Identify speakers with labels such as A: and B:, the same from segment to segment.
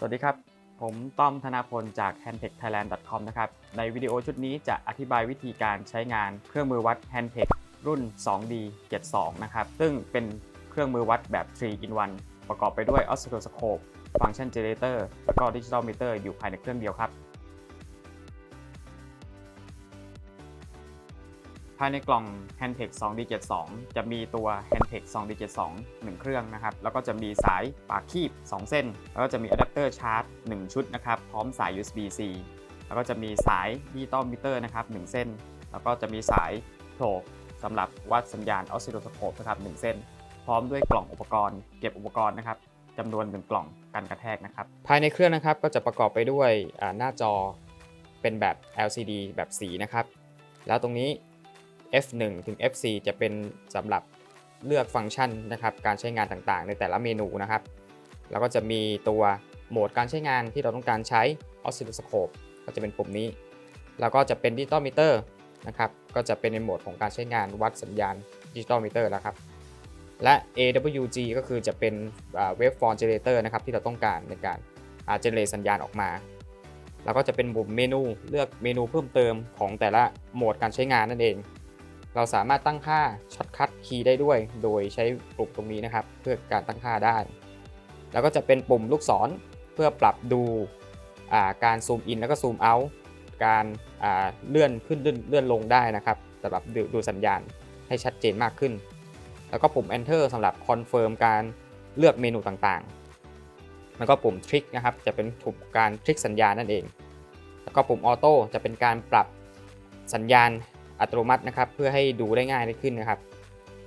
A: สวัสดีครับ ผมต้อมธนาพลจาก handtechthailand.com นะครับ ในวิดีโอชุดนี้จะอธิบายวิธีการใช้งานเครื่องมือวัด handtech รุ่น 2D 72 นะครับ ซึ่งเป็นเครื่องมือวัดแบบ 3 in 1 ประกอบไปด้วย oscilloscope function generator แล้วก็ digital meter อยู่ภายในเครื่องเดียวครับ ภายในกล่อง Handtech 2D72 จะมีตัว Handtech 2D72 1 เครื่องนะครับ แล้วก็จะมีสายปากคีบ 2 เส้น แล้วก็จะมีอะแดปเตอร์ชาร์จ 1 ชุดนะครับ พร้อมสาย USB-C แล้วก็จะมีสายดิจิตอลมิเตอร์นะครับ 1 เส้น แล้วก็จะมีสายโผล่สำหรับวัดสัญญาณออสซิโลสโคปนะครับ 1 เส้น พร้อมด้วยกล่องอุปกรณ์ เก็บอุปกรณ์นะครับจำนวน 1 กล่องกันกระแทกนะครับ ภายในเครื่องนะครับก็จะประกอบไปด้วยหน้าจอเป็นแบบ LCD แบบสีนะครับ แล้วตรงนี้ F1 ถึง F4 จะเป็นสำหรับเลือกฟังก์ชันนะครับการใช้งานต่างๆ ในแต่ละเมนูนะครับ แล้วก็จะมีตัวโหมดการใช้งานที่เราต้องการใช้ Oscilloscope ก็จะเป็นปุ่มนี้ แล้วก็จะเป็น Digital Meter นะครับก็จะเป็นในโหมดของการใช้งานวัดสัญญาณ Digital Meter แล้วครับและ AWG ก็คือจะเป็นอ่า Waveform Generator นะครับที่เราต้องการในการอ่า generate สัญญาณออกมา แล้วก็จะเป็นปุ่มเมนูเลือกเมนูเพิ่มเติมของแต่ละโหมดการใช้งานนั่นเอง เราสามารถตั้งค่าช็อตคัทคีย์ได้ด้วย โดยใช้ปุ่มตรงนี้นะครับ เพื่อการตั้งค่าได้ แล้วก็จะเป็นปุ่มลูกศรเพื่อปรับดูการซูมอินแล้วก็ซูมเอาท์การาเลื่อนขึ้นเลื่อนลงได้นะครับสำหรับดูดูสัญญาณให้ชัดเจนมากขึ้น แล้วก็ปุ่ม enter สำหรับคอนเฟิร์มการเลือกเมนูต่างๆ แล้วก็ปุ่ม trick นะครับ จะเป็นถูกการทริกสัญญาณนั่นเอง แล้วก็ปุ่มออโต้จะเป็นการปรับสัญญาณ อัตโนมัตินะครับ เพื่อให้ดูได้ง่ายได้ขึ้นนะครับ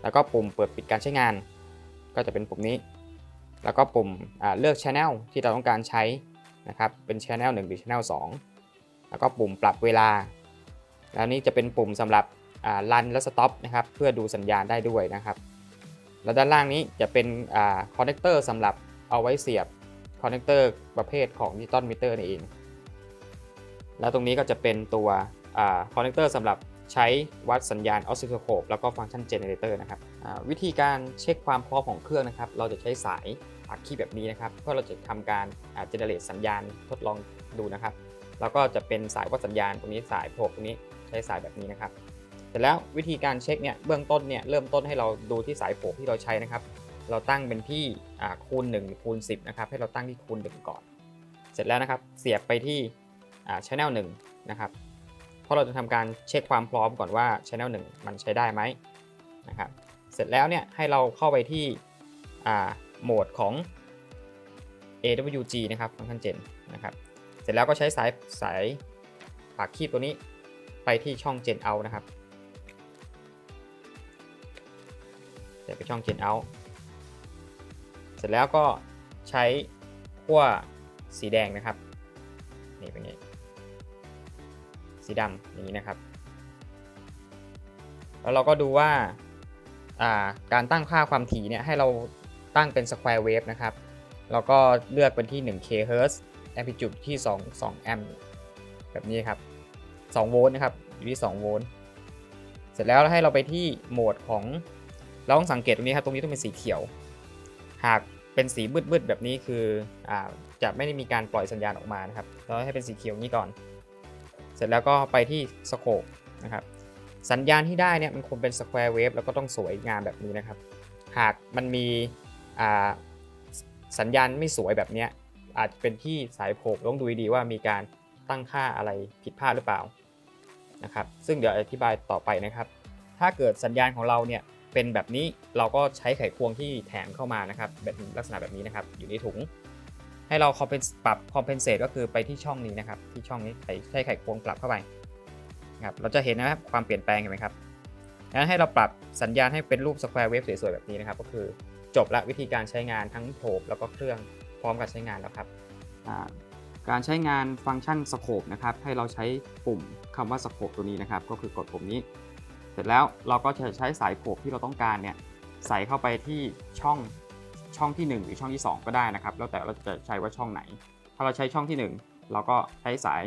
A: แล้วก็ปุ่มเปิดปิดการใช้งาน ก็จะเป็นปุ่มนี้ แล้วก็ปุ่มเลือก Channel ที่เราต้องการใช้นะครับเป็น Channel 1 หรือ Channel 2 แล้วก็ปุ่มปรับเวลา แล้วนี่จะเป็นปุ่มสำหรับอ่า Run และ Stop นะครับเพื่อดูสัญญาณได้ด้วยนะครับ แล้วด้านล่างนี้จะเป็นคอ่า Connector สำหรับเอาไว้เสียบ Connector ประเภทของ Digital Meter นี่เอง แล้วตรงนี้ก็จะเป็นตัวคอนเนคเตอร์สำหรับ ใช้วัดสัญญาณออสซิลโ c โ p e แล้วก็ฟังก์ชันเจเนเรเตอร์นะครับวิธีการเช็คความพร้อมของเครื่องนะครับ เราจะใช้สายปากคีแบบนี้นะครับเพื่อเราจะทำการเจเนเรตสัญญาณทดลองดูนะครับ แล้วก็จะเป็นสายวัดสัญญาณตรงนี้สายโผล่ตรงนี้ใช้สายแบบนี้นะครับเสร็จแล้ววิธีการเช็คเนี่ยเบื้องต้นเนี่ยเริ่มต้นให้เราดูที่สายโผล่ที่เราใช้นะครับ เราตั้งเป็นที่คูณ1หรือคูณ10นะครับให้เราตั้งที่คูณ1ก่อน เสร็จแล้วนะครับเสียบไปที่อ่า channel 1นะครับ ราะเราจะทำการเช็คความพร้อมก่อนว่า channel 1 มันใช้ได้ไหมนะครับเสร็จแล้วเนี่ยให้เราเข้าไปที่โหมดของ AWG นะครับฟังก์ชันเจนนะครับเสร็จแล้วก็ใช้สายสายปากคีบตัวนี้ไปที่ช่อง Gen Out นะครับเสียบไปช่อง Gen Out เสร็จแล้วก็ใช้ขั้วสีแดงนะครับ สีดำอย่างนี้นะครับ แล้วเราก็ดูว่าการตั้งค่าความถี่เนี่ยให้เราตั้งเป็น square wave นะครับ แล้วก็เลือกเป็นที่ 1 kHz amplitude ที่ 2 2 แอมป์แบบนี้ครับ 2 โวลต์นะครับ อยู่ที่ 2 โวลต์ เสร็จแล้วให้เราไปที่โหมดของ เราต้องสังเกตตรงนี้ครับ ตรงนี้ต้องเป็นสีเขียว หากเป็นสีมืดๆแบบนี้คืออจะไม่ได้มีการปล่อยสัญญาณออกมานะครับ เราให้เป็นสีเขียวนี้ก่อน สร็จแล้วก็ไปที่สโคปนะครับสัญญาณที่ได้เนี่ยมันควรเป็นสแควร์เวฟแล้วก็ต้องสวยงามแบบนี้นะครับ หากมันมีสัญญาณไม่สวยแบบนี้อาจเป็นที่สายโผล่ต้องดูดีว่ามีการตั้งค่าอะไรผิดพลาดหรือเปล่านะครับซึ่งเดี๋ยวอธิบายต่อไปนะครับ ถ้าเกิดสัญญาณของเราเนี่ยเป็นแบบนี้เราก็ใช้ไขควงที่แถมเข้ามานะครับแบบลักษณะแบบนี้นะครับอยู่ในถุง ให้เราปรับ compensate ก็คือไปที่ช่องนี้นะครับ ที่ช่องนี้ใช้ไขควงปรับเข้าไปนะครับเราจะเห็นนะครับความเปลี่ยนแปลงเห็นไหมครับงั้นให้เราปรับสัญญาณให้เป็นรูป square wave สวยๆแบบนี้นะครับ ก็คือจบละวิธีการใช้งานทั้งโผแล้วก็เครื่องพร้อมกับใช้งานแล้วครับการใช้งานฟังก์ชัน scope นะครับ ให้เราใช้ปุ่มคำว่า scope ตัวนี้นะครับ ก็คือกดปุ่มนี้ เสร็จแล้วเราก็จะใช้สายโผล่ที่เราต้องการเนี่ยใส่เข้าไปที่ช่อง ช่องที่ 1 หรือช่องที่ 2 ก็ได้นะครับ แล้วแต่เราจะใช้ว่าช่องไหน ถ้าเราใช้ช่องที่ 1 เราก็ใช้สาย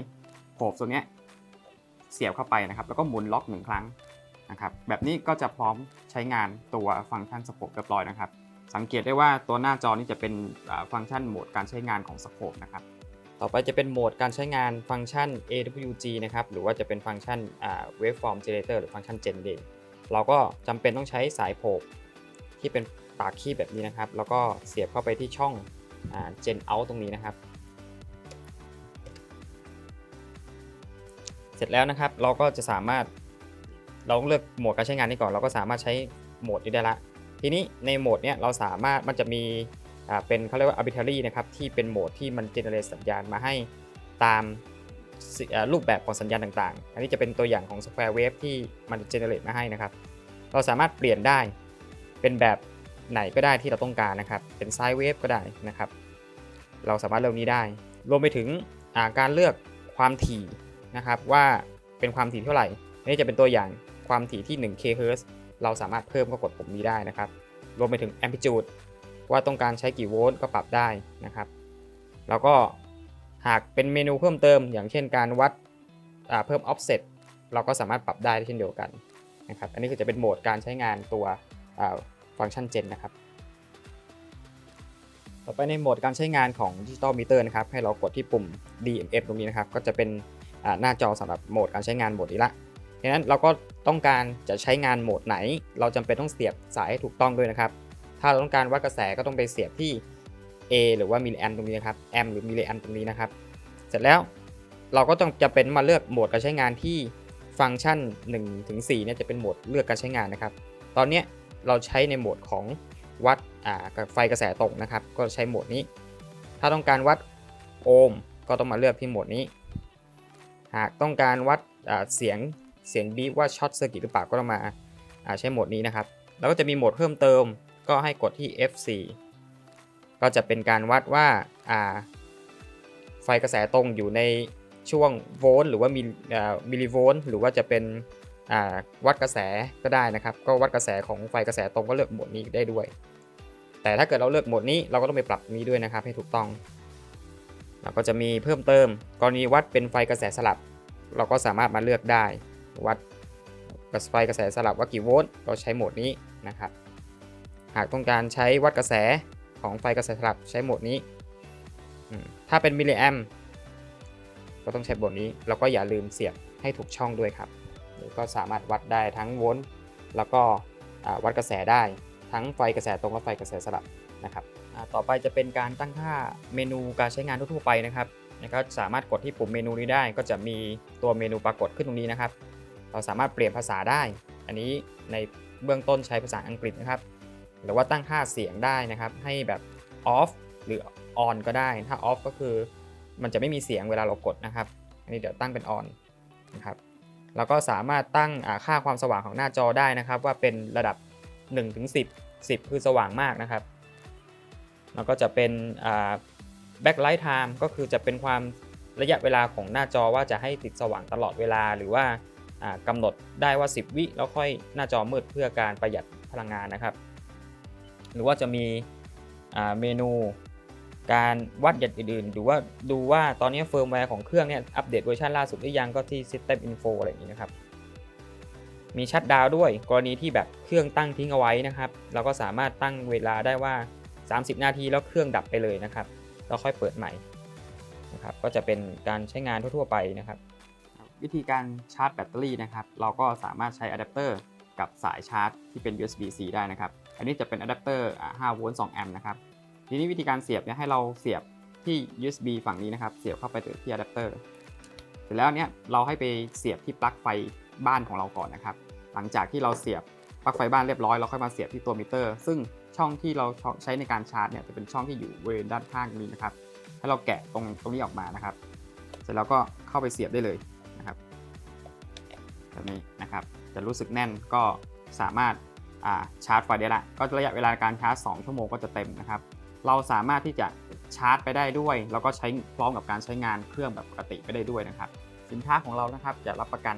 A: โผล่ตัวนี้เสียบเข้าไปนะครับ แล้วก็หมุนล็อกหนึ่งครั้งนะครับ แบบนี้ก็จะพร้อมใช้งานตัวฟังก์ชันสโคปเรียบร้อยนะครับ สังเกตได้ว่าตัวหน้าจอนี้จะเป็นฟังก์ชันโหมดการใช้งานของสโคปนะครับ ต่อไปจะเป็นโหมดการใช้งานฟังก์ชัน AWG นะครับ หรือว่าจะเป็นฟังก์ชัน Waveform Generator หรือฟังก์ชัน Gen เองเราก็จำเป็นต้องใช้สายโผกที่เป็น ปากคีบแบบนี้นะครับ แล้วก็เสียบเข้าไปที่ช่องอ่า Gen Out ตรงนี้นะครับ เสร็จแล้วนะครับเราก็จะสามารถเราเลือกโหมดการใช้งานนี้ก่อน เราก็สามารถใช้โหมดนี้ได้ละ ทีนี้ในโหมดเนี้ยเราสามารถมันจะมีเป็นเขาเรียกว่า arbitrary นะครับที่เป็นโหมดที่มัน generate สัญญาณมาให้ตามรูปแบบของสัญญาณต่างๆ อันนี้จะเป็นตัวอย่างของ square wave ที่มัน generate มาให้นะครับ เราสามารถเปลี่ยนได้เป็นแบบ ไหนก็ได้ที่เราต้องการนะครับ เป็น sine wave ก็ได้นะครับ เราสามารถเลือกนี้ได้ รวมไปถึงาการเลือกความถี่นะครับว่าเป็นความถี่เท่าไหร่อันนี้จะเป็นตัวอย่างความถี่ที่1 kHz เราสามารถเพิ่มก็กดปุ่มนี้ได้นะครับ รวมไปถึง amplitude ว่าต้องการใช้กี่โวลต์ก็ปรับได้นะครับ แล้วก็หากเป็นเมนูเพิ่มเติม อย่างเช่นการวัดเพิ่ม offset เราก็สามารถปรับได้เช่นเดียวกันนะครับ อันนี้คือจะเป็นโหมดการใช้งานตัว ฟังก์ชัน Gen นะครับ ต่อไปในโหมดการใช้งานของ Digital Meter นะครับ ให้เรากดที่ปุ่ม DMF ตรงนี้นะครับ ก็จะเป็นหน้าจอสำหรับโหมดการใช้งานโหมดนี้ละดังนั้นเราก็ต้องการจะใช้งานโหมดไหน เราจำเป็นต้องเสียบสายให้ถูกต้องด้วยนะครับ ถ้าเราต้องการวัดกระแสก็ต้องไปเสียบที่ A หรือว่ามิลลิแอมตรงนี้นะครับ แอมหรือมิลลิแอมตรงนี้นะครับ เสร็จแล้วเราก็ต้องจะเป็นมาเลือกโหมดการใช้งานที่ฟังก์ชัน1ถึง4เนี่ยจะเป็นโหมดเลือกการใช้งานนะครับ ตอนนี้ เราใช้ในโหมดของวัดไฟกระแสตรงนะครับ ก็ใช้โหมดนี้ ถ้าต้องการวัดโอห์มก็ต้องมาเลือกที่โหมดนี้ หากต้องการวัดเสียงเสียงบีว่าช็อตเซอร์กิตหรือเปล่าก็ต้องมาใช้โหมดนี้นะครับ แล้วก็จะมีโหมดเพิ่มเติมก็ให้กดที่ F4 ก็จะเป็นการวัดว่าไฟกระแสตรงอยู่ในช่วงโวลต์หรือว่ามิลลิโวลต์หรือว่าจะเป็น วัดกระแสก็ได้นะครับ ก็วัดกระแสของไฟกระแสตรงก็เลือกโหมดนี้ได้ด้วย แต่ถ้าเกิดเราเลือกโหมดนี้เราก็ต้องไปปรับนี้ด้วยนะครับ ให้ถูกต้องเราก็จะมีเพิ่มเติม กรณีวัดเป็นไฟกระแสสลับ เราก็สามารถมาเลือกได้ วัดกระไฟกระแสสลับว่ากี่โวลต์เราใช้โหมดนี้นะครับ หากต้องการใช้วัดกระแสของไฟกระแสสลับใช้โหมดนี้ ถ้าเป็นมิลลิแอมก็ต้องใช้โหมดนี้แล้วก็อย่าลืมเสียบให้ถูกช่องด้วยครับ ก็สามารถวัดได้ทั้งโวลต์แล้วก็วัดกระแสได้ทั้งไฟกระแสตรงและไฟกระแสสลับนะครับต่อไปจะเป็นการตั้งค่าเมนูการใช้งานทั่วๆไปนะครับก็สามารถกดที่ปุ่มเมนูนี้ได้ ก็จะมีตัวเมนูปรากฏขึ้นตรงนี้นะครับ เราสามารถเปลี่ยนภาษาได้ อันนี้ในเบื้องต้นใช้ภาษาอังกฤษนะครับ หรือว่าตั้งค่าเสียงได้นะครับ ให้แบบ off หรือ on ก็ได้ ถ้า off ก็คือ มันจะไม่มีเสียงเวลาเรากดนะครับ อันนี้เดี๋ยวตั้งเป็น on นะครับ แล้วก็สามารถตั้งค่าความสว่างของหน้าจอได้นะครับ ว่าเป็นระดับ1ถึง10 10 คือสว่างมากนะครับ แล้วก็จะเป็น backlight time ก็คือจะเป็นความระยะเวลาของหน้าจอว่าจะให้ติดสว่างตลอดเวลาหรือว่ากำหนดได้ว่า 10 วิแล้วค่อยหน้าจอมืดเพื่อการประหยัดพลังงานนะครับ หรือว่าจะมีเมนู การวัดอย่างอื่นๆ หรือว่าดูว่าตอนนี้เฟิร์มแวร์ของเครื่องเนี่ยอัปเดตเวอร์ชันล่าสุดหรือยังก็ที่ System Info อะไรอย่างนี้นะครับ มีชัดดาวด้วยกรณีที่แบบเครื่องตั้งทิ้งเอาไว้นะครับ เราก็สามารถตั้งเวลาได้ว่า 30 นาทีแล้วเครื่องดับไปเลยนะครับเราค่อยเปิดใหม่นะครับก็จะเป็นการใช้งานทั่วๆไปนะครับ วิธีการชาร์จแบตเตอรี่นะครับ เราก็สามารถใช้อะแดปเตอร์กับสายชาร์จที่เป็น USB-C ได้นะครับ อันนี้จะเป็นอะแดปเตอร์อ่า5โวลต์ 2 แอมป์นะครับ ทีนี้วิธีการเสียบเนี่ยให้เราเสียบที่ USB ฝั่งนี้นะครับ เสียบเข้าไปที่อะแดปเตอร์เสร็จแล้วเนี่ยเราให้ไปเสียบที่ปลั๊กไฟบ้านของเราก่อนนะครับ หลังจากที่เราเสียบปลั๊กไฟบ้านเรียบร้อยเราค่อยมาเสียบที่ตัวมิเตอร์ ซึ่งช่องที่เราใช้ในการชาร์จเนี่ยจะเป็นช่องที่อยู่บริเวณด้านข้างนี้นะครับ ให้เราแกะตรงตรงนี้ออกมานะครับ เสร็จแล้วก็เข้าไปเสียบได้เลยนะครับแบบนี้นะครับ จะรู้สึกแน่นก็สามารถาชาร์จไฟได้ละ ก็ระยะเวลาการชาร์จ 2 ชั่วโมงก็จะเต็มนะครับ เราสามารถที่จะชาร์จไปได้ด้วย แล้วก็ใช้พร้อมกับการใช้งานเครื่องแบบปกติไปได้ด้วยนะครับ สินค้าของเรานะครับจะรับประกัน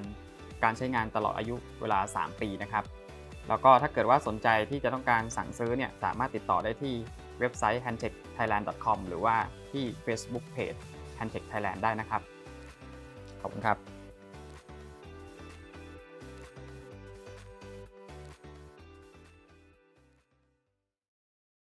A: การใช้งานตลอดอายุเวลา 3 ปีนะครับ แล้วก็ถ้าเกิดว่าสนใจที่จะต้องการสั่งซื้อเนี่ยสามารถติดต่อได้ที่เว็บไซต์ handtechthailand.com หรือว่าที่ Facebook Page Handtech Thailand ได้นะครับ ขอบคุณครับ